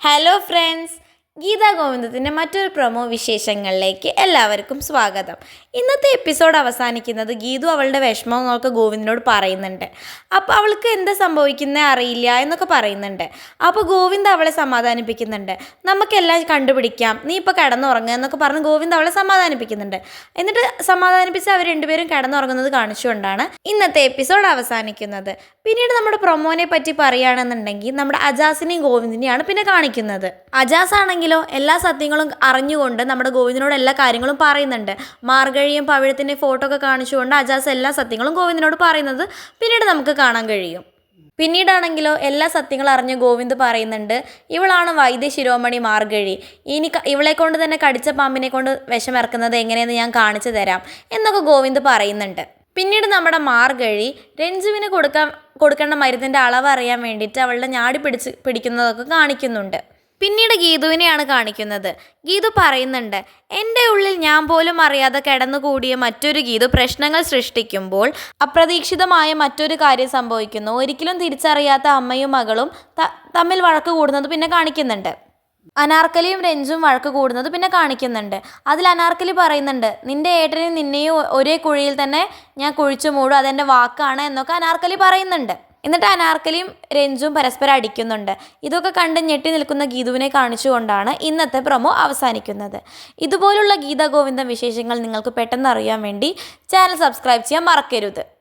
Hello friends Gita ഗോവിന്ദത്തിന്റെ മറ്റൊരു promo വിശേഷങ്ങളിലേക്ക് എല്ലാവർക്കും സ്വാഗതം. ഇന്നത്തെ എപ്പിസോഡ് അവസാനിക്കുന്നത് ഗീതു അവളുടെ വിഷമങ്ങളൊക്കെ ഗോവിന്ദനോട് പറയുന്നുണ്ട്. അപ്പോൾ അവൾക്ക് എന്താ സംഭവിക്കുന്നേ അറിയില്ല എന്നൊക്കെ പറയുന്നുണ്ട്. അപ്പോൾ ഗോവിന്ദ് അവളെ സമാധാനിപ്പിക്കുന്നുണ്ട്. നമുക്കെല്ലാം കണ്ടുപിടിക്കാം. നീ ഇപ്പോൾ കിടന്നുറങ്ങുക എന്നൊക്കെ പറഞ്ഞ് ഗോവിന്ദ് അവളെ സമാധാനിപ്പിക്കുന്നുണ്ട്. എന്നിട്ട് സമാധാനിപ്പിച്ച് അവർ രണ്ടുപേരും കിടന്നുറങ്ങുന്നത് കാണിച്ചുകൊണ്ടാണ് ഇന്നത്തെ എപ്പിസോഡ് അവസാനിക്കുന്നത്. പിന്നീട് നമ്മുടെ പ്രൊമോനെ പറ്റി പറയുകയാണെന്നുണ്ടെങ്കിൽ നമ്മുടെ അജാസിനെയും ഗോവിന്ദിനെയാണ് പിന്നെ കാണിക്കുന്നത്. അജാസ് ആണെങ്കിലോ എല്ലാ സത്യങ്ങളും അറിഞ്ഞുകൊണ്ട് നമ്മുടെ ഗോവിന്ദനോട് എല്ലാ കാര്യങ്ങളും പറയുന്നുണ്ട്. മാർഗഴിയും പവിഴത്തിന്റെ ഫോട്ടോ ഒക്കെ കാണിച്ചുകൊണ്ട് അജാസ് എല്ലാ സത്യങ്ങളും ഗോവിന്ദനോട് പറയുന്നത് പിന്നീട് നമുക്ക് കാണാൻ കഴിയും. പിന്നീടാണെങ്കിലോ എല്ലാ സത്യങ്ങളും അറിഞ്ഞ് ഗോവിന്ദ് പറയുന്നുണ്ട് ഇവളാണ് വൈദ്യ ശിരോമണി മാർഗഴി. ഇനി ഇവളെ കൊണ്ട് തന്നെ കടിച്ച പാമ്പിനെ കൊണ്ട് വിഷമിറക്കുന്നത് എങ്ങനെയെന്ന് ഞാൻ കാണിച്ചു തരാം എന്നൊക്കെ ഗോവിന്ദ് പറയുന്നുണ്ട്. പിന്നീട് നമ്മുടെ മാർഗഴി രഞ്ജുവിന് കൊടുക്കാൻ കൊടുക്കേണ്ട മരുന്നിന്റെ അളവ് അറിയാൻ വേണ്ടിയിട്ട് അവളുടെ ഞാടി പിടിച്ച് പിടിക്കുന്നതൊക്കെ കാണിക്കുന്നുണ്ട്. പിന്നീട് ഗീതുവിനെയാണ് കാണിക്കുന്നത്. ഗീതു പറയുന്നുണ്ട് എന്റെ ഉള്ളിൽ ഞാൻ പോലും അറിയാതെ കിടന്നുകൂടിയ മറ്റൊരു ഗീതു പ്രശ്നങ്ങൾ സൃഷ്ടിക്കുമ്പോൾ അപ്രതീക്ഷിതമായ മറ്റൊരു കാര്യം സംഭവിക്കുന്നു. ഒരിക്കലും തിരിച്ചറിയാത്ത അമ്മയും മകളും തമ്മിൽ വഴക്ക് കൂടുന്നത് പിന്നെ കാണിക്കുന്നുണ്ട്. അനാർക്കലിയും രഞ്ജും വഴക്ക് കൂടുന്നത് പിന്നെ കാണിക്കുന്നുണ്ട്. അതിൽ അനാർക്കലി പറയുന്നുണ്ട് നിന്റെ ഏട്ടനെയും നിന്നെയും ഒരേ കുഴിയിൽ തന്നെ ഞാൻ കുഴിച്ചു മൂടും അതെന്റെ വാക്കാണ് എന്നൊക്കെ അനാർക്കലി പറയുന്നുണ്ട്. എന്നിട്ട് അനാർക്കലിയും രഞ്ജും പരസ്പരം അടിക്കുന്നുണ്ട്. ഇതൊക്കെ കണ്ട് ഞെട്ടി നിൽക്കുന്ന ഗീതുവിനെ കാണിച്ചുകൊണ്ടാണ് ഇന്നത്തെ പ്രൊമോ അവസാനിക്കുന്നത്. ഇതുപോലുള്ള ഗീതാ ഗോവിന്ദം വിശേഷങ്ങൾ നിങ്ങൾക്ക് പെട്ടെന്ന് അറിയാൻ വേണ്ടി ചാനൽ സബ്സ്ക്രൈബ് ചെയ്യാൻ മറക്കരുത്.